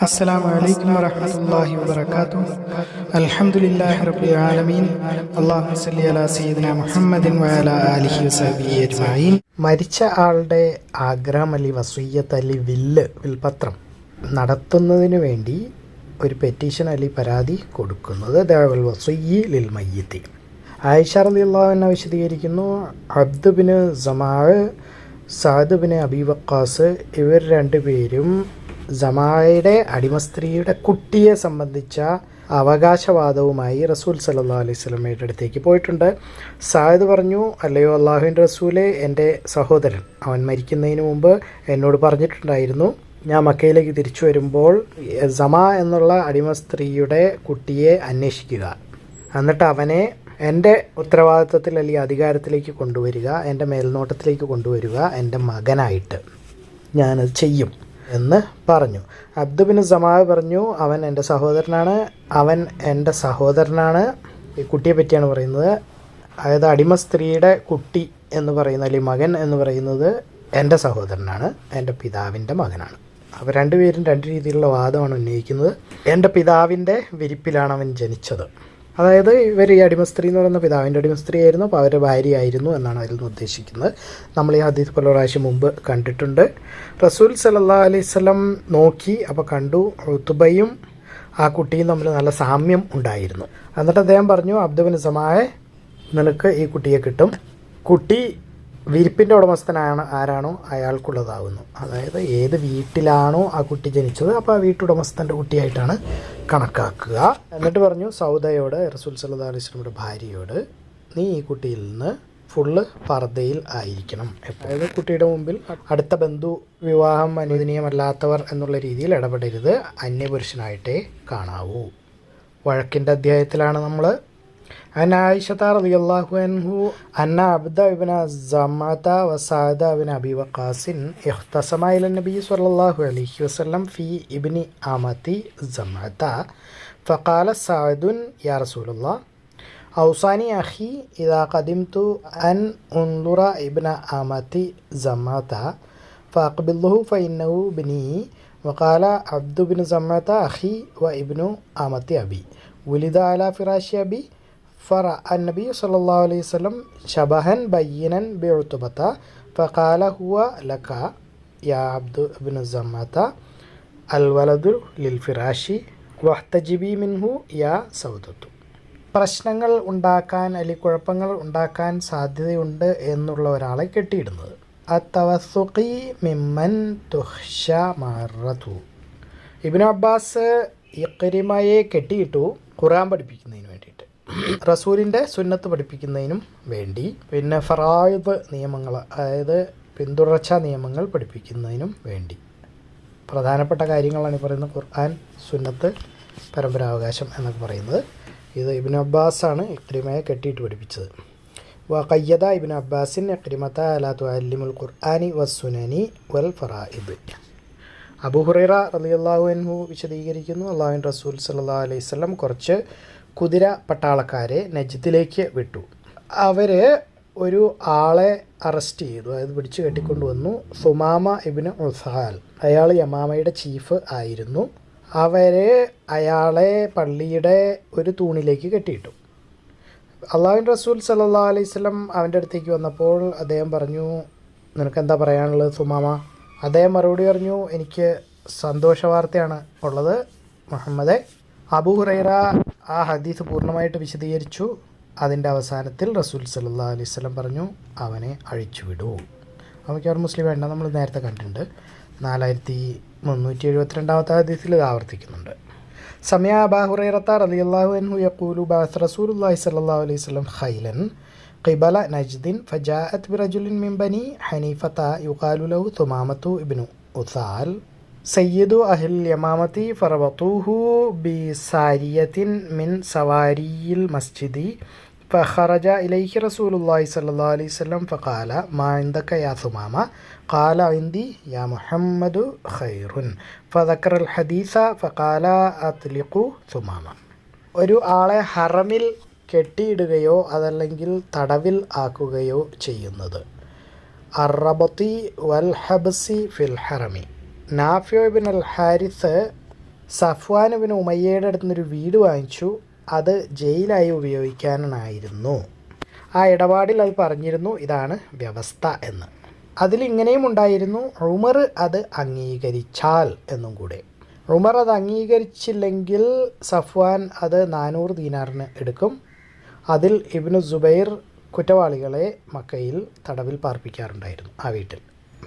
السلام عليكم ورحمة الله وبركاته الحمد لله رب العالمين اللهم صل على سيدنا محمد وعلى آله وصحبه أجمعين മരിച്ച ആളുടെ ആഗ്രഹം അല്ലെ വസൂയ്യത്ത് അല്ലെ വില്ല് വിൽപത്രം നടത്തുന്നതിന് വേണ്ടി ഒരു പെറ്റീഷൻ അല്ലെ പരാതി കൊടുക്കുന്നത് ദേവൽ വസൂയി ലിൽ മയ്യത്തി ആയിഷ റളിയല്ലാഹു വിശദീകരിക്കുന്നു Abdu bin ജമാഅ് Saad bin Abi Waqas ഇവർ രണ്ടുപേരും ജമാഅയുടെ അടിമസ്ത്രീയുടെ കുട്ടിയെ സംബന്ധിച്ച അവകാശവാദവുമായി റസൂൽ സല്ലാ അലൈഹി സ്വലമയുടെ അടുത്തേക്ക് പോയിട്ടുണ്ട്. സായദ് പറഞ്ഞു അല്ലയോ അള്ളാഹുവിന്റെ റസൂലെ എന്റെ സഹോദരൻ അവൻ മരിക്കുന്നതിന് മുമ്പ് എന്നോട് പറഞ്ഞിട്ടുണ്ടായിരുന്നു. ഞാൻ മക്കയിലേക്ക് തിരിച്ചു വരുമ്പോൾ ജമ എന്നുള്ള അടിമ സ്ത്രീയുടെ കുട്ടിയെ അന്വേഷിക്കുക. എന്നിട്ട് അവനെ എന്റെ ഉത്തരവാദിത്വത്തിൽ അല്ലെങ്കിൽ അധികാരത്തിലേക്ക് കൊണ്ടുവരിക എന്റെ മേൽനോട്ടത്തിലേക്ക് കൊണ്ടുവരിക എന്റെ മകനായിട്ട് ഞാനത് ചെയ്യും. എന്ന് പറഞ്ഞു. അബ്ദുബിന് സമാവ് പറഞ്ഞു അവൻ എന്റെ സഹോദരനാണ്. അവൻ എന്റെ സഹോദരനാണ്. ഈ കുട്ടിയെ പറ്റിയാണ് പറയുന്നത്. അതായത് അടിമ സ്ത്രീയുടെ കുട്ടി എന്ന് പറയുന്ന അല്ലെങ്കിൽ മകൻ എന്ന് പറയുന്നത് എന്റെ സഹോദരനാണ്. എന്റെ പിതാവിന്റെ മകനാണ്. അപ്പോൾ രണ്ടുപേരും രണ്ട് രീതിയിലുള്ള വാദമാണ് ഉന്നയിക്കുന്നത്. എന്റെ പിതാവിന്റെ വിരിപ്പിലാണ് അവൻ ജനിച്ചത്. അതായത് ഇവർ ഈ അടിമസ്ത്രീ എന്ന് പറയുന്ന പിതാവിന്റെ അടിമസ്ത്രീ ആയിരുന്നു അപ്പോൾ അവരുടെ ഭാര്യയായിരുന്നു എന്നാണ് അതിൽ നിന്ന് ഉദ്ദേശിക്കുന്നത്. നമ്മൾ ഈ ഹദീസ് പല പ്രാവശ്യം മുമ്പ് കണ്ടിട്ടുണ്ട്. റസൂൽ സലഹ് അലൈവല്ലം നോക്കി അപ്പോൾ കണ്ടു ഋതുബയും ആ കുട്ടിയും തമ്മിൽ നല്ല സാമ്യം ഉണ്ടായിരുന്നു. എന്നിട്ട് അദ്ദേഹം പറഞ്ഞു അബ്ദുബിൻ സമായ നിനക്ക് ഈ കുട്ടിയെ കിട്ടും. കുട്ടി വിരിപ്പിന്റെ ഉടമസ്ഥനാണ് ആരാണോ അയാൾക്കുള്ളതാവുന്നു. അതായത് ഏത് വീട്ടിലാണോ ആ കുട്ടി ജനിച്ചത് അപ്പോൾ ആ വീട്ടുടമസ്ഥന്റെ കുട്ടിയായിട്ടാണ് കണക്കാക്കുക. എന്നിട്ട് പറഞ്ഞു സൗദയോട് റസൂൽ സല്ലാ അലൈഹി സ്വലമിയുടെ ഭാര്യയോട് നീ ഈ കുട്ടിയിൽ നിന്ന് ഫുള്ള് പർദ്ദയിൽ ആയിരിക്കണം. അതായത് കുട്ടിയുടെ മുമ്പിൽ അടുത്ത ബന്ധു വിവാഹം അനുവദനീയമല്ലാത്തവർ എന്നുള്ള രീതിയിൽ ഇടപെടരുത് അന്യപുരുഷനായിട്ടേ കാണാവൂ. വഴക്കിന്റെ അധ്യായത്തിലാണ് നമ്മൾ عن عائشة رضي الله عنه أن عبد بن زمعة وسعد بن أبي وقاص اختصما إلى النبي صلى الله عليه وسلم في ابن آمة زمعة فقال سعد يا رسول الله أوصاني أخي إذا قدمت أن أنظر ابن آمة زمعة فأقبله فإنه ابني. وقال عبد بن زمعة أخي وابن آمة أبي ولد على فراش أبي ഫറ അന്നബി സല്ലാ അലൈഹി സ്വലം ഷബഹൻ ബയ്യനൻ ബെഴുത്തുബത്ത ഫഖാല ഹുവ ലക യാ അബ്ദു അബിൻ സമ്മത്ത അൽ വലദു ലിൽ ഫിറാഷി വഹ്തജിബി മിൻഹു യാ സൗദത്തു. പ്രശ്നങ്ങൾ ഉണ്ടാക്കാൻ അല്ലെങ്കിൽ കുഴപ്പങ്ങൾ ഉണ്ടാക്കാൻ സാധ്യതയുണ്ട് എന്നുള്ള ഒരാളെ കെട്ടിയിടുന്നത്. അത്തവസുഖി മിമ്മൻ തുഹ്ഷ മറതു ഇബിൻ അബ്ബാസ് ഇക്കരിമയെ കെട്ടിയിട്ടു ഖുറാൻ പഠിപ്പിക്കുന്നതിന് വേണ്ടിയിട്ട്. റസൂലിന്റെ സുന്നത്ത് പഠിപ്പിക്കുന്നതിനും വേണ്ടി പിന്നെ ഫറായിദ് നിയമങ്ങൾ അതായത് പിന്തുടർച്ചാ നിയമങ്ങൾ പഠിപ്പിക്കുന്നതിനും വേണ്ടി. പ്രധാനപ്പെട്ട കാര്യങ്ങളാണ് ഈ പറയുന്നത് ഖുർആൻ സുന്നത്ത് പരമ്പരാവകാശം എന്നൊക്കെ പറയുന്നത്. ഇത് ഇബിൻ അബ്ബാസാണ് ഇക്രിമയെ കെട്ടിയിട്ട് പഠിപ്പിച്ചത്. വ കയ്യദ ഇബിൻ അബ്ബാസിൻ ഇക്രിമത്ത അലാത്തു അല്ലിമുൽ ഖുർആാനി വസ്സുനനി വൽ ഫറായിദ്. അബുഹുറൈറ റലിയല്ലാഹു അൻഹു വിശദീകരിക്കുന്നു. അള്ളാഹുൻ റസൂൽ സല്ലാ അലൈഹി സ്വലം കുറച്ച് കുതിര പട്ടാളക്കാരെ നജത്തിലേക്ക് വിട്ടു. അവർ ഒരു ആളെ അറസ്റ്റ് ചെയ്തു. അതായത് പിടിച്ചു കെട്ടിക്കൊണ്ടുവന്നു സുമാമ ഇബിന് ഉൽസഹാൽ അയാൾ യമാമയുടെ ചീഫ് ആയിരുന്നു. അവരെ അയാളെ പള്ളിയുടെ ഒരു തൂണിലേക്ക് കെട്ടിയിട്ടു. അള്ളാഹുൻ റസൂൽ സല്ലാ അലൈഹി സ്വലം അവന്റെ അടുത്തേക്ക് വന്നപ്പോൾ അദ്ദേഹം പറഞ്ഞു നിനക്ക് എന്താ പറയാനുള്ളത് സുമാമ? അദ്ദേഹം മറുപടി പറഞ്ഞു എനിക്ക് സന്തോഷ വാർത്തയാണ് ഉള്ളത് മുഹമ്മദെ. അബു ഹുറൈറ ആ ഹദീസ് പൂർണമായിട്ട് വിശദീകരിച്ചു. അതിന്റെ അവസാനത്തിൽ റസൂൽ സല്ലാ അലൈവല്ലം പറഞ്ഞു അവനെ അഴിച്ചുവിടൂ അവയ്ക്ക് ഒരു മുസ്ലിം വേണ്ട നമ്മൾ നേരത്തെ കണ്ടിട്ടുണ്ട്. നാലായിരത്തി മുന്നൂറ്റി എഴുപത്തിരണ്ടാമത്തെ ഹദീസിൽ ഇത് ആവർത്തിക്കുന്നുണ്ട്. സമയ അബാഹുറൈറത്ത റലിയല്ലാഹു അൻഹു യക്കൂലു ബാസ് റസൂലുല്ലാഹി സല്ലല്ലാഹു അലൈഹി വസല്ലം ഖൈലൻ ഖിബല നജ്ദിൻ ഫജാഅത് ബിറജുലിൻ മിൻ ബനി ഹനീഫത യുഖാലു ലഹു തുമാമത്തു ഇബ്നു ഉസാൽ أثال سيد أهل اليمامة فربطوه بسارية من سواري المسجد فخرج إليه رسول الله صلى الله عليه وسلم فقال ما عندك يا ثمامة قال عندي يا محمد خير فذكر الحديث فقال أطلقوا ثمامة ഒരു ആളെ ഹറമിൽ കെട്ടിയിടുകയോ അതല്ലെങ്കിൽ തടവിൽ ആക്കുകയോ ചെയ്യുന്നത് അറബത്തി വൽ ഹബ്സി ഫിൽ ഹറമി Nafi bin al Harith Safwan bin ഉമയ്യയുടെ അടുത്ത് നിന്നൊരു വീട് വാങ്ങിച്ചു. അത് ജയിലായി ഉപയോഗിക്കാനായിരുന്നു. ആ ഇടപാടിൽ അത് പറഞ്ഞിരുന്നു ഇതാണ് വ്യവസ്ഥ എന്ന്. അതിലിങ്ങനെയും ഉണ്ടായിരുന്നു ഉമർ അത് അംഗീകരിച്ചാൽ എന്നും കൂടെ. ഉമർ അത് അംഗീകരിച്ചില്ലെങ്കിൽ സഫ്വാൻ അത് നാനൂറ് ദീനാറിന് എടുക്കും. അതിൽ ഇബിനു സുബൈർ കുറ്റവാളികളെ മക്കയിൽ തടവിൽ പാർപ്പിക്കാറുണ്ടായിരുന്നു ആ വീട്ടിൽ.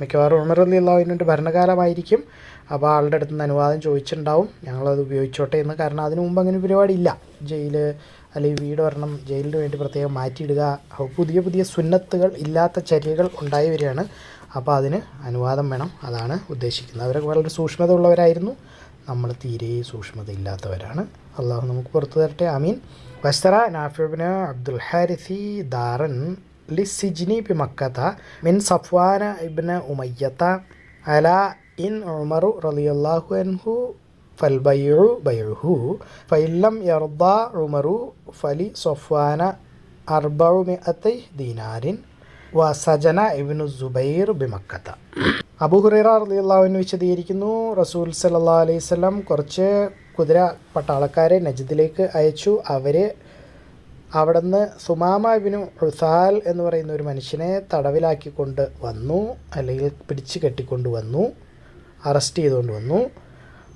മിക്കവാറും ഉമർ അലി അള്ളാഹുവിന്റെ ഭരണകാലമായിരിക്കും. അപ്പോൾ ആളുടെ അടുത്ത് നിന്ന് അനുവാദം ചോദിച്ചിട്ടുണ്ടാവും. ഞങ്ങളത് ഉപയോഗിച്ചോട്ടെ എന്ന്. കാരണം അതിനു മുമ്പ് അങ്ങനെ പരിപാടി ഇല്ല. ജയിൽ അല്ലെങ്കിൽ വീട് വരണം ജയിലിന് വേണ്ടി പ്രത്യേകം മാറ്റിയിടുക. പുതിയ പുതിയ സുന്നത്തുകൾ ഇല്ലാത്ത ചര്യകൾ ഉണ്ടായി വരികയാണ്. അപ്പോൾ അതിന് അനുവാദം വേണം. അതാണ് ഉദ്ദേശിക്കുന്നത്. അവരൊക്കെ വളരെ സൂക്ഷ്മത ഉള്ളവരായിരുന്നു നമ്മൾ തീരെ സൂക്ഷ്മത ഇല്ലാത്തവരാണ് അള്ളാഹു നമുക്ക് പുറത്തു തരട്ടെ. അമീൻ വസ്തറ നാഫിബിന് അബ്ദുൽ ഹാരിസി ദാറൻ ലിസിജ്നി ബി മക്കത്ത മിൻ സഫ്വാന ഇബ്ന ഉമയ്യത്ത അല ഇൻ ഉമറു റലിയല്ലാഹു അൻഹു ഫൽബയ്യു ബൈഴുഹു ഫൈല്ലം യർദ ഉമറു ഫലി സഫ്വാന മി മിഅത്തൈ ദീനാരിൻ സജന ഇബ്നു സുബൈർ ബിമക്കത്ത അബു അബുഹുറൈറ റളിയല്ലാഹുവിന് വിശദീകരിക്കുന്നു റസൂൽ സല്ലാ അലൈഹി വസല്ലം കുറച്ച് കുതിര പട്ടാളക്കാരെ നജിദിലേക്ക് അയച്ചു. അവർ അവിടുന്ന് സുമാമ ഇബ്നു ഉസാൽ എന്ന് പറയുന്ന ഒരു മനുഷ്യനെ തടവിലാക്കിക്കൊണ്ട് വന്നു അല്ലെങ്കിൽ പിടിച്ച് കെട്ടിക്കൊണ്ട് വന്നു അറസ്റ്റ് ചെയ്തുകൊണ്ട് വന്നു.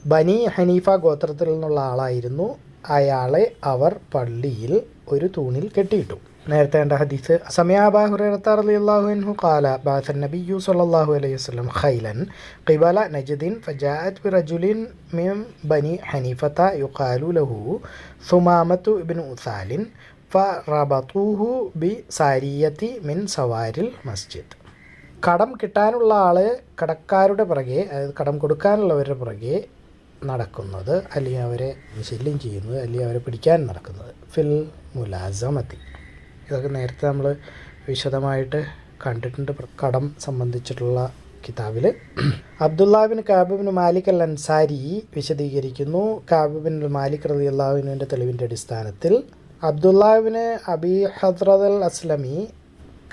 ബനി ഹനീഫ ഗോത്രത്തിൽ നിന്നുള്ള ആളായിരുന്നു. അയാളെ അവർ പള്ളിയിൽ ഒരു തൂണിൽ കെട്ടിയിട്ടു. നേരത്തെ കണ്ട ഹദീസ് സമയാബാ കാല ബഅസ നബിയ്യു സ്വല്ലല്ലാഹു അലൈഹി വസല്ലം ഖൈലൻ ഖിബല നജ്ദിൻ ഫജാഅത് ബിറജുലിൻ മിൻ ബനി ഹനീഫത യുഖാലു ലഹു സുമാമത്തു ഇബ്നു ഉസാലിൻ ഫറബത്തുഹു ബി സാരിയത്തി മിൻ സവാരിൽ മസ്ജിദ്. കടം കിട്ടാനുള്ള ആൾ കടക്കാരുടെ പുറകെ അതായത് കടം കൊടുക്കാനുള്ളവരുടെ പുറകെ നടക്കുന്നത് അല്ലെങ്കിൽ അവരെ ശല്യം ചെയ്യുന്നത് അല്ലെങ്കിൽ അവരെ പിടിക്കാൻ നടക്കുന്നത്. ഫിൽ മുലാസമത്തി. ഇതൊക്കെ നേരത്തെ നമ്മൾ വിശദമായിട്ട് കണ്ടിട്ടുണ്ട്. കടം സംബന്ധിച്ചിട്ടുള്ള കിതാബിൽ അബ്ദുല്ലാബിൻ കാബിബിൻ മാലിക് അൽ അൻസാരി വിശദീകരിക്കുന്നു. കാബിബിൻ മാലിക് റതി അള്ളാഹുവിന്റെ തെളിവിന്റെ അടിസ്ഥാനത്തിൽ അബ്ദുല്ലാബിന് അബി ഹദ്രത് അൽ അസ്ലമി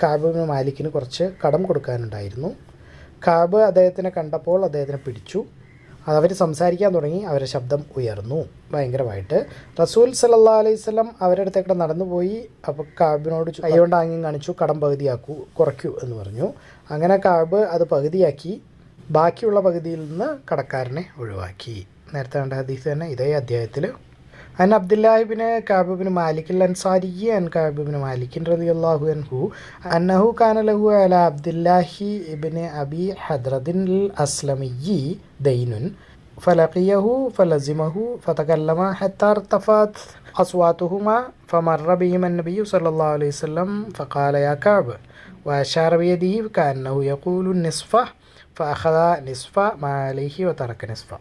കാബിന് മാലിക്കിന് കുറച്ച് കടം കൊടുക്കാനുണ്ടായിരുന്നു. കാബ് അദ്ദേഹത്തിനെ കണ്ടപ്പോൾ അദ്ദേഹത്തിനെ പിടിച്ചു. അവർ സംസാരിക്കാൻ തുടങ്ങി അവരുടെ ശബ്ദം ഉയർന്നു ഭയങ്കരമായിട്ട്. റസൂൽ സല്ലാ സ്വലം അവരുടെ അടുത്തേക്ക് നടന്നുപോയി അപ്പോൾ കാബിനോട് കൈകൊണ്ട് ആംഗ്യം കാണിച്ചു കടം പകുതിയാക്കൂ കുറയ്ക്കൂ എന്ന് പറഞ്ഞു. അങ്ങനെ കാബ് അത് പകുതിയാക്കി ബാക്കിയുള്ള പകുതിയിൽ നിന്ന് കടക്കാരനെ ഒഴിവാക്കി. നേരത്തെ കണ്ട ഹദീസ് തന്നെ ഇതേ അധ്യായത്തിൽ عن عبد الله بن كعب بن مالك الأنصاري عن كعب بن مالك رضي الله عنه أنه كان له على عبد الله بن أبي حضرة الأسلمي دين فلقيه فلزمه فتكلم حتى ارتفعت أصواتهما فمر بهما النبي صلى الله عليه وسلم فقال يا كعب وأشار بيده كأنه يقول النصف فأخذ نصف ما عليه وترك نصف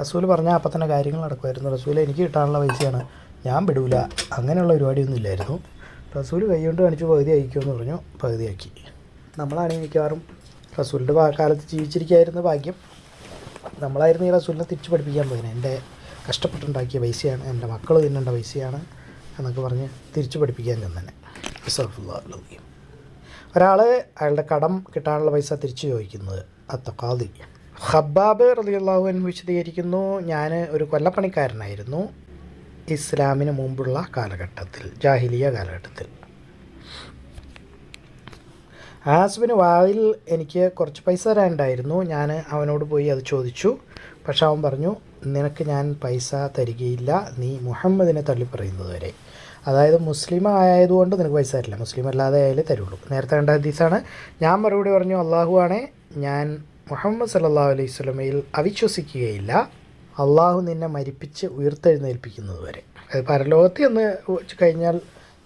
റസൂൽ പറഞ്ഞാൽ അപ്പം തന്നെ കാര്യങ്ങൾ നടക്കുമായിരുന്നു. റസൂൽ എനിക്ക് കിട്ടാനുള്ള പൈസയാണ്. ഞാൻ വിടൂല അങ്ങനെയുള്ള പരിപാടിയൊന്നും ഇല്ലായിരുന്നു. റസൂൽ കൈകൊണ്ട് കാണിച്ച് പകുതി അയക്കുമെന്ന് പറഞ്ഞു. പകുതി ആക്കി. നമ്മളാണെങ്കിൽ മിക്കവാറും റസൂലിന്റെ കാലത്ത് ജീവിച്ചിരിക്കുകയായിരുന്നു ഭാഗ്യം. നമ്മളായിരുന്നു ഈ റസൂലിനെ തിരിച്ചു പഠിപ്പിക്കാൻ പോകുന്നത് എന്റെ കഷ്ടപ്പെട്ടുണ്ടാക്കിയ പൈസയാണ്. എന്റെ മക്കൾ തിന്നേണ്ട പൈസയാണ് എന്നൊക്കെ പറഞ്ഞ് തിരിച്ചു പഠിപ്പിക്കാൻ തന്നെ ഒരാൾ അയാളുടെ കടം കിട്ടാനുള്ള പൈസ തിരിച്ചു ചോദിക്കുന്നത് അത്തക്കാതി ഹബ്ബാബ് റളിയല്ലാഹുവിൻ വിശദീകരിക്കുന്നു. ഞാൻ ഒരു കൊല്ലപ്പണിക്കാരനായിരുന്നു. ഇസ്ലാമിന് മുമ്പുള്ള കാലഘട്ടത്തിൽ ജാഹിലിയ കാലഘട്ടത്തിൽ. ആസ്ബിന് വായിൽ എനിക്ക് കുറച്ച് പൈസ തരാനുണ്ടായിരുന്നു. ഞാൻ അവനോട് പോയി അത് ചോദിച്ചു. പക്ഷെ അവൻ പറഞ്ഞു നിനക്ക് ഞാൻ പൈസ തരികയില്ല. നീ മുഹമ്മദിനെ തള്ളിപ്പറയുന്നത് വരെ. അതായത് മുസ്ലിം ആയതുകൊണ്ട് നിനക്ക് പൈസ തരില്ല. മുസ്ലിം അല്ലാതെ ആയാലേ തരുള്ളൂ. നേരത്തെ കണ്ട ഹദീസാണ്. ഞാൻ മറുപടി പറഞ്ഞു അള്ളാഹു ആണേ ഞാൻ മുഹമ്മദ് സല്ലാ അലൈഹി സ്വലമയിൽ അവിശ്വസിക്കുകയില്ല. അള്ളാഹു നിന്നെ മരിപ്പിച്ച് ഉയർത്തെഴുന്നേൽപ്പിക്കുന്നത് വരെ. അത് പരലോകത്തിൽ എന്ന് കഴിഞ്ഞാൽ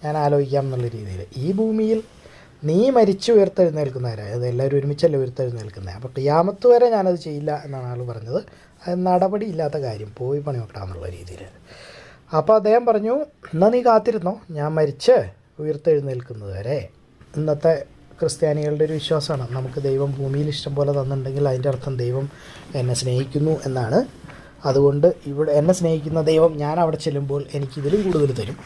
ഞാൻ ആലോചിക്കാം എന്നുള്ള രീതിയിൽ. ഈ ഭൂമിയിൽ നീ മരിച്ച് ഉയർത്തെഴുന്നേൽക്കുന്നവരെ. അത് എല്ലാവരും ഒരുമിച്ചല്ല ഉയർത്തെഴുന്നേൽക്കുന്നത് അപ്പോൾ ക്യാമത്ത് വരെ ഞാനത് ചെയ്യില്ല എന്നാണ് ആൾ പറഞ്ഞത്. അത് നടപടി ഇല്ലാത്ത കാര്യം. പോയി പണി വെക്കാമെന്നുള്ള രീതിയിൽ. അപ്പോൾ അദ്ദേഹം പറഞ്ഞു എന്നാൽ നീ കാത്തിരുന്നോ? ഞാൻ മരിച്ച് ഉയർത്തെഴുന്നേൽക്കുന്നത് വരെ. ഇന്നത്തെ ക്രിസ്ത്യാനികളുടെ ഒരു വിശ്വാസമാണ്. നമുക്ക് ദൈവം ഭൂമിയിൽ ഇഷ്ടം പോലെ തന്നിട്ടുണ്ടെങ്കിൽ അതിന്റെ അർത്ഥം ദൈവം എന്നെ സ്നേഹിക്കുന്നു എന്നാണ്. അതുകൊണ്ട് ഇവിടെ എന്നെ സ്നേഹിക്കുന്ന ദൈവം ഞാൻ അവിടെ ചെല്ലുമ്പോൾ എനിക്കിതിലും കൂടുതൽ തരും.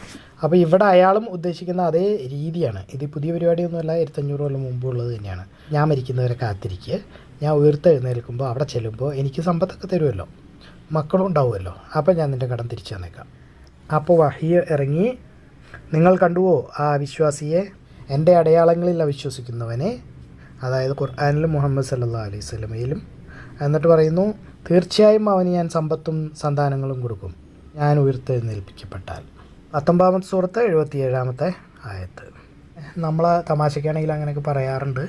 അപ്പോൾ ഇവിടെ അയാളും ഉദ്ദേശിക്കുന്ന അതേ രീതിയാണ്. ഇത് പുതിയ പരിപാടിയൊന്നുമല്ല ഇരുപത്തഞ്ഞൂറ് കൊല്ലം മുമ്പുള്ളത് തന്നെയാണ്. ഞാൻ മരിക്കുന്നവരെ കാത്തിരിക്കുക. ഞാൻ ഉയർത്തെഴുന്നേൽക്കുമ്പോൾ അവിടെ ചെല്ലുമ്പോൾ എനിക്ക് സമ്പത്തൊക്കെ തരുമല്ലോ. മക്കളും ഉണ്ടാവുമല്ലോ. അപ്പോൾ ഞാൻ നിന്റെ കടം തിരിച്ചു തന്നേക്കാം. അപ്പോൾ വഹിയ ഇറങ്ങി നിങ്ങൾ കണ്ടുവോ ആ വിശ്വാസിയെ എന്റെ അടയാളങ്ങളിൽ അവിശ്വസിക്കുന്നവനെ അതായത് ഖുർആാനിലും മുഹമ്മദ് സല്ലാ അലൈഹി സ്വലമയിലും എന്നിട്ട് പറയുന്നു തീർച്ചയായും അവന് ഞാൻ സമ്പത്തും സന്താനങ്ങളും കൊടുക്കും. ഞാൻ ഉയർത്തെഴുന്നേൽപ്പിക്കപ്പെട്ടാൽ. പത്തൊമ്പതാമത്തെ സുഹൃത്ത് എഴുപത്തിയേഴാമത്തെ ആയത്ത്. നമ്മൾ തമാശയ്ക്കാണെങ്കിൽ അങ്ങനെയൊക്കെ പറയാറുണ്ട്.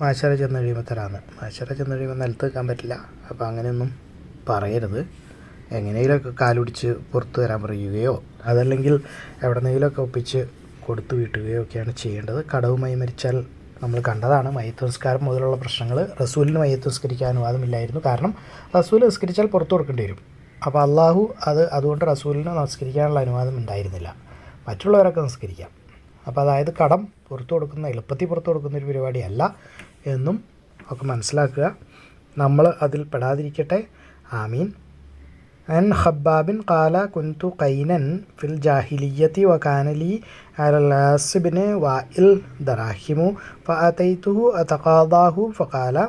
മാശര ചെന്ന് കഴിയുമ്പോൾ തരാമെന്ന് മാശര ചെന്ന് കഴിയുമ്പോൾ നിലത്ത് വെക്കാൻ പറ്റില്ല. അപ്പോൾ അങ്ങനെയൊന്നും പറയരുത്. എങ്ങനെയെങ്കിലുമൊക്കെ കാലുപിടിച്ച് പുറത്ത് വരാൻ പറയുകയോ അതല്ലെങ്കിൽ എവിടെന്നെങ്കിലുമൊക്കെ ഒപ്പിച്ച് കൊടുത്തു വീട്ടുകയോ ഒക്കെയാണ് ചെയ്യേണ്ടത്. കടവുമായി മരിച്ചാൽ നമ്മൾ കണ്ടതാണ് മയ്യത്ത് നിസ്കാരം മുതലുള്ള പ്രശ്നങ്ങൾ. റസൂലിന് മയ്യത്ത് നിസ്കരിക്കാൻ അനുവാദമില്ലായിരുന്നു. കാരണം റസൂൽ നിസ്കരിച്ചാൽ പുറത്തു കൊടുക്കേണ്ടി വരും. അപ്പോൾ അള്ളാഹു അത് അതുകൊണ്ട് റസൂലിന് നമസ്കരിക്കാനുള്ള അനുവാദം ഉണ്ടായിരുന്നില്ല. മറ്റുള്ളവരൊക്കെ നമസ്കരിക്കാം. അപ്പോൾ അതായത് കടം പുറത്തു കൊടുക്കുന്ന എളുപ്പത്തിൽ പുറത്തു കൊടുക്കുന്ന ഒരു പരിപാടിയല്ല എന്നും ഒക്കെ മനസ്സിലാക്കുക. നമ്മൾ അതിൽ പെടാതിരിക്കട്ടെ. ആമീൻ. عن خباب قال كنت قينا في الجاهلية وكان لي على العاص بن وائل دراهم فأتيته أتقاضاه فقال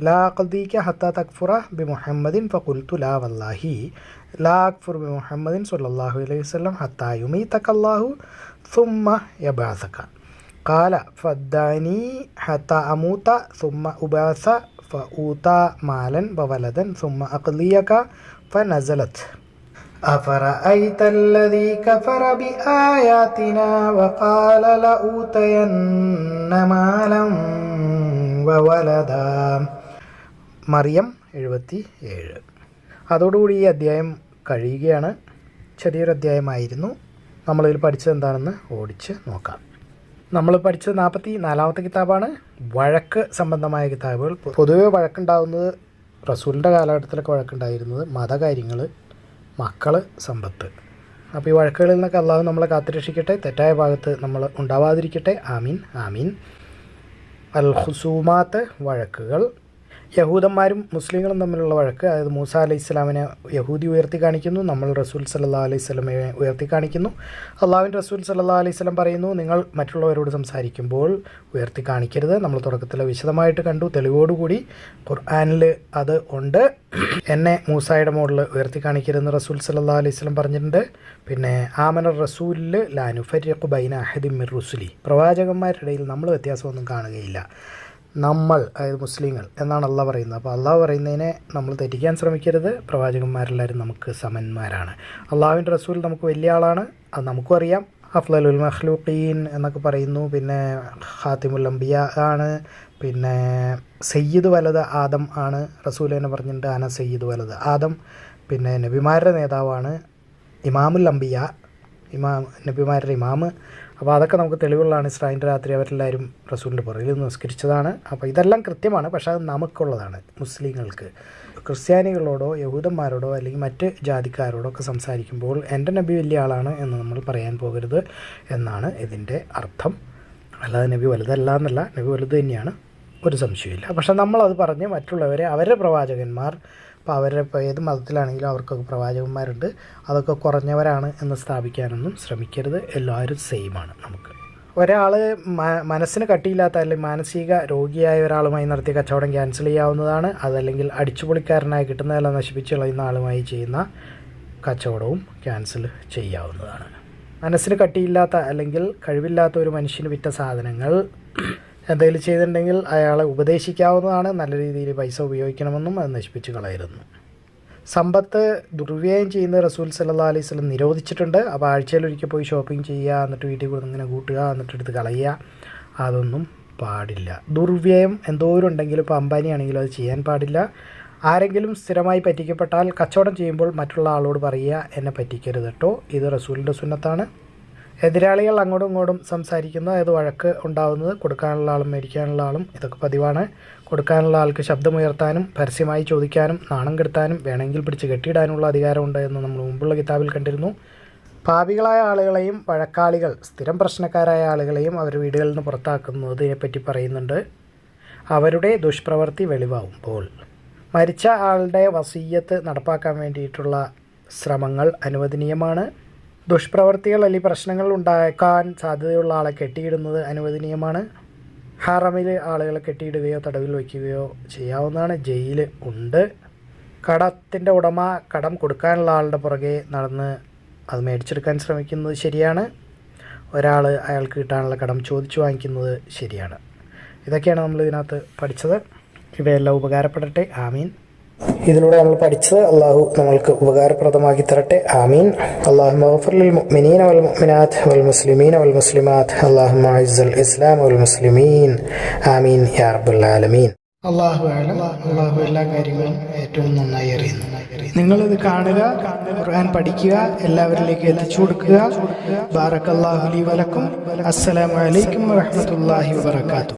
لا أقضيك حتى تكفر بمحمد فقلت لا والله لا أكفر بمحمد صلى الله عليه وسلم حتى يميتك الله ثم يبعثك. قال فادعني حتى أموت ثم أبعث فأوتى مالا وولدا ثم أقضيك فنزلت أفرأيت الذي كفر بآياتنا وقال لأوتين مالا وولدا മറിയം എഴുപത്തി ഏഴ് അതോടുകൂടി ഈ അധ്യായം കഴിയുകയാണ് ചെറിയൊരു അധ്യായമായിരുന്നു നമ്മളിതിൽ പഠിച്ചത് എന്താണെന്ന് ഓടിച്ച് നോക്കാം നമ്മൾ പഠിച്ചത് നാൽപ്പത്തി നാലാമത്തെ കിതാബാണ് വഴക്ക് സംബന്ധമായ കിതാബുകൾ പൊതുവെ വഴക്കുണ്ടാകുന്നത് റസൂലിന്റെ കാലഘട്ടത്തിലൊക്കെ വഴക്കുണ്ടായിരുന്നത് മതകാര്യങ്ങൾ മക്കൾ സമ്പത്ത്. അപ്പോൾ ഈ വഴക്കുകളിൽ നിന്നൊക്കെ അള്ളാഹു നമ്മളെ കാത്തുരക്ഷിക്കട്ടെ തെറ്റായ ഭാഗത്ത് നമ്മൾ ഉണ്ടാവാതിരിക്കട്ടെ. ആമീൻ ആമീൻ. അൽ ഹുസൂമാത്ത് വഴക്കുകൾ. യഹൂദന്മാരും മുസ്ലിങ്ങളും തമ്മിലുള്ള വഴക്ക് അതായത് മൂസ അലൈഹി ഇസ്ലാമിനെ യഹൂദി ഉയർത്തി കാണിക്കുന്നു നമ്മൾ റസൂൽ സല്ലാ അലൈഹി സ്വലമിനെ ഉയർത്തി കാണിക്കുന്നു. അള്ളാഹുവിൻ റസൂൽ സല്ലാ അലൈഹി സ്വലം പറയുന്നു നിങ്ങൾ മറ്റുള്ളവരോട് സംസാരിക്കുമ്പോൾ ഉയർത്തി കാണിക്കരുത്. നമ്മൾ തുടക്കത്തിൽ വിശദമായിട്ട് കണ്ടു തെളിവോടുകൂടി ഖുർആാനിൽ അത് ഉണ്ട്. എന്നെ മൂസായുടെ മുകളിൽ ഉയർത്തി കാണിക്കരുതെന്ന് റസൂൽ സല്ലാ അലൈഹി സ്വലം പറഞ്ഞിട്ടുണ്ട്. പിന്നെ ആമന റസൂലിൽ ലാനുഫരിയഖു ബൈന അഹദിൻ മിർ റുസുലി. പ്രവാചകന്മാരുടെ ഇടയിൽ നമ്മൾ വ്യത്യാസമൊന്നും കാണുകയില്ല. നമ്മൾ അതായത് മുസ്ലിങ്ങൾ എന്നാണ് അള്ളാഹ് പറയുന്നത്. അപ്പോൾ അള്ളാഹ് പറയുന്നതിനെ നമ്മൾ തെറ്റിക്കാൻ ശ്രമിക്കരുത്. പ്രവാചകന്മാരെല്ലാവരും നമുക്ക് സമന്മാരാണ്. അള്ളാഹുവിന്റെ റസൂൽ നമുക്ക് വലിയ ആളാണ്. അത് നമുക്കും അറിയാം. അഫ്ലലുൽ മഹ്ലൂഖീൻ എന്നൊക്കെ പറയുന്നു. പിന്നെ ഹാത്തിമുൽ അംബിയ ആണ്. പിന്നെ സയ്യിദ് വലത് ആദം ആണ്. റസൂൽ തന്നെ പറഞ്ഞിട്ടുണ്ട് ആന സയ്യിദ് വലത് ആദം. പിന്നെ നബിമാരുടെ നേതാവാണ് ഇമാമുൽ അംബിയ. ഇമാം നബിമാരുടെ ഇമാമ്. അപ്പോൾ അതൊക്കെ നമുക്ക് തെളിവുകളാണ് ഇസ്രായേലിന്റെ രാത്രി അവരെല്ലാവരും റസൂലിന്റെ പുറകിൽ നിസ്കരിച്ചതാണ്. അപ്പോൾ ഇതെല്ലാം കൃത്യമാണ് പക്ഷേ അത് നമുക്കുള്ളതാണ് മുസ്ലിങ്ങൾക്ക്. ക്രിസ്ത്യാനികളോടോ യഹൂദന്മാരോടോ അല്ലെങ്കിൽ മറ്റ് ജാതിക്കാരോടോ ഒക്കെ സംസാരിക്കുമ്പോൾ എന്റെ നബി വലിയ ആളാണ് എന്ന് നമ്മൾ പറയാൻ പോകരുത് എന്നാണ് ഇതിന്റെ അർത്ഥം. അല്ലാതെ നബി വലുതല്ല എന്നല്ല നബി വലുത് തന്നെയാണ് ഒരു സംശയമില്ല പക്ഷെ നമ്മളത് പറഞ്ഞ് മറ്റുള്ളവരെ അവരുടെ പ്രവാചകന്മാർ അപ്പോൾ അവരുടെ ഇപ്പോൾ ഏത് മതത്തിലാണെങ്കിലും അവർക്കൊക്കെ പ്രവാചകന്മാരുണ്ട്. അതൊക്കെ കുറഞ്ഞവരാണ് എന്ന് സ്ഥാപിക്കാനൊന്നും ശ്രമിക്കരുത്. എല്ലാവരും സെയിമാണ് നമുക്ക്. ഒരാൾ മനസ്സിന് കട്ടിയില്ലാത്ത അല്ലെങ്കിൽ മാനസിക രോഗിയായ ഒരാളുമായി നടത്തിയ കച്ചവടം ക്യാൻസൽ ചെയ്യാവുന്നതാണ്. അതല്ലെങ്കിൽ അടിച്ചുപൊളിക്കാരനായി കിട്ടുന്നതെല്ലാം നശിപ്പിച്ച് കളയുന്ന ആളുമായി ചെയ്യുന്ന കച്ചവടവും ക്യാൻസൽ ചെയ്യാവുന്നതാണ്. മനസ്സിന് കട്ടിയില്ലാത്ത അല്ലെങ്കിൽ കഴിവില്ലാത്ത ഒരു മനുഷ്യന് വിറ്റ സാധനങ്ങൾ എന്തെങ്കിലും ചെയ്തിട്ടുണ്ടെങ്കിൽ അയാളെ ഉപദേശിക്കാവുന്നതാണ്. നല്ല രീതിയിൽ പൈസ ഉപയോഗിക്കണമെന്നും അത് നശിപ്പിച്ച് കളയരുന്നു. സമ്പത്ത് ദുർവ്യയം ചെയ്യുന്ന റസൂൽ സല്ലാ അലൈഹി സ്വലം നിരോധിച്ചിട്ടുണ്ട്. അപ്പോൾ ആഴ്ചയിൽ ഒരിക്കൽ പോയി ഷോപ്പിംഗ് ചെയ്യുക എന്നിട്ട് വീട്ടിൽ കൂടെ ഇങ്ങനെ കൂട്ടുക എന്നിട്ട് എടുത്ത് കളയുക അതൊന്നും പാടില്ല. ദുർവ്യയം എന്തോരം ഉണ്ടെങ്കിലും ഇപ്പോൾ അമ്പാനി ആണെങ്കിലും അത് ചെയ്യാൻ പാടില്ല. ആരെങ്കിലും സ്ഥിരമായി പറ്റിക്കപ്പെട്ടാൽ കച്ചവടം ചെയ്യുമ്പോൾ മറ്റുള്ള ആളോട് പറയുക എന്നെ പറ്റിക്കരുത് കേട്ടോ ഇത് റസൂലിന്റെ സുന്നത്താണ്. എതിരാളികൾ അങ്ങോട്ടും ഇങ്ങോട്ടും സംസാരിക്കുന്ന അതായത് വഴക്ക് ഉണ്ടാകുന്നത് കൊടുക്കാനുള്ള ആളും മേടിക്കാനുള്ള ആളും ഇതൊക്കെ പതിവാണ്. കൊടുക്കാനുള്ള ആൾക്ക് ശബ്ദമുയർത്താനും പരസ്യമായി ചോദിക്കാനും നാണം കെടുത്താനും വേണമെങ്കിൽ പിടിച്ച് കെട്ടിയിടാനുള്ള അധികാരമുണ്ട് എന്ന് നമ്മൾ മുമ്പുള്ള കിതാബിൽ കണ്ടിരുന്നു. പാപികളായ ആളുകളെയും വഴക്കാളികൾ സ്ഥിരം പ്രശ്നക്കാരായ ആളുകളെയും അവർ വീടുകളിൽ നിന്ന് പുറത്താക്കുന്നതിനെപ്പറ്റി പറയുന്നുണ്ട്. അവരുടെ ദുഷ്പ്രവൃത്തി വെളിവാകുമ്പോൾ മരിച്ച ആളുടെ വസീയത്ത് നടപ്പാക്കാൻ വേണ്ടിയിട്ടുള്ള ശ്രമങ്ങൾ അനുവദനീയമാണ്. ദുഷ്പ്രവർത്തികൾ അല്ലെങ്കിൽ പ്രശ്നങ്ങൾ ഉണ്ടാക്കാൻ സാധ്യതയുള്ള ആളെ കെട്ടിയിടുന്നത് അനുവദനീയമാണ്. ഹറമിൽ ആളുകളെ കെട്ടിയിടുകയോ തടവിൽ വയ്ക്കുകയോ ചെയ്യാവുന്നതാണ്. ജയിൽ ഉണ്ട്. കടത്തിന്റെ ഉടമ കടം കൊടുക്കാനുള്ള ആളുടെ പുറകെ നടന്ന് അത് മേടിച്ചെടുക്കാൻ ശ്രമിക്കുന്നത് ശരിയാണ്. ഒരാൾ അയാൾക്ക് കിട്ടാനുള്ള കടം ചോദിച്ചു വാങ്ങിക്കുന്നത് ശരിയാണ്. ഇതൊക്കെയാണ് നമ്മൾ ഇതിനകത്ത് പഠിച്ചത്. ഇവയെല്ലാം ഉപകാരപ്പെടട്ടെ. ആമീൻ. ഇതിലൂടെ നമ്മൾ പഠിച്ചത് അള്ളാഹു നമ്മൾക്ക് ഉപകാരപ്രദമാക്കി തരട്ടെ. ആമീൻ. അള്ളാഹു മഗ്ഫിർ മുഅ്മിനീന വൽ മുഅ്മിനാത്ത് വൽ മുസ്ലിമീന വൽ മുസ്ലിമാത്ത്. അള്ളാഹു അഇസ്സൽ ഇസ്ലാം വൽ മുസ്ലിമീൻ. ആമീൻ യാ റബ്ബൽ ആലമീൻ. അള്ളാഹു ആലം അള്ളാഹു എല്ലാ കാര്യങ്ങളും ഏറ്റവും നന്നായി അറിയുന്നു. നിങ്ങളിത് കാണുക ഖുർആൻ പഠിക്കുക എല്ലാവരിലേക്ക് എത്തിച്ചു കൊടുക്കുക. ബാറക് അള്ളാഹു ലി വലക്കും അസ്സലാമു അലൈക്കും വറഹ്മത്തുള്ളാഹി വബറകാതുഹു